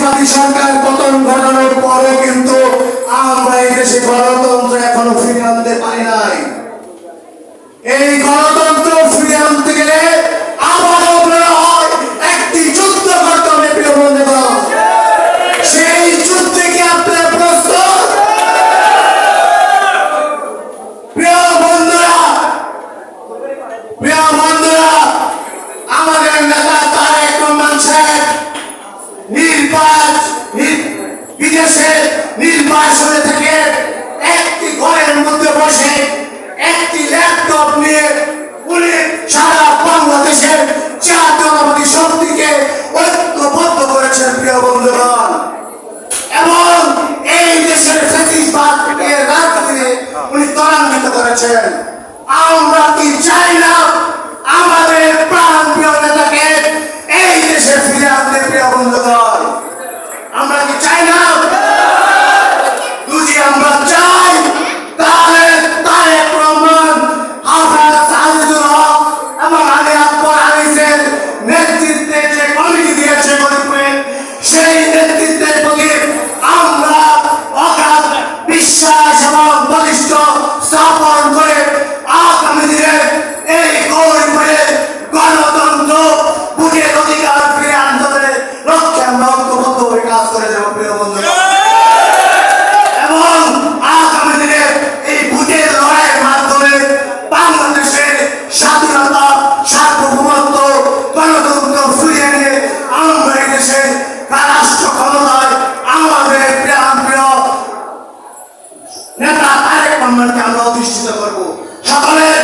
ফেসিবাদী সরকার পতন ঘটানোর পরে কিন্তু আমরা এই দেশে গণতন্ত্র এখনও ফিরে আনতে পারি নাই। এই গণতন্ত্র নির্বাচনে থেকে একটি ঘরের মধ্যে বসে একটি ল্যাপটপ নিয়ে উনি সারা বাংলাদেশের শক্তিকে ঐক্যবদ্ধ করেছেন প্রিয় বন্ধুগণ। এবং এই দেশের রাজনীতি উনি ত্বরান্বিত করেছেন। আমরা কি চাই না আমাদের প্রাণ প্রিয় নেতাকে এই দেশে ফিরে আনতে প্রিয় বন্ধুগণ? নেতা তারেক মোহাম্মদকে আমরা অধিষ্ঠিত করব। সকলের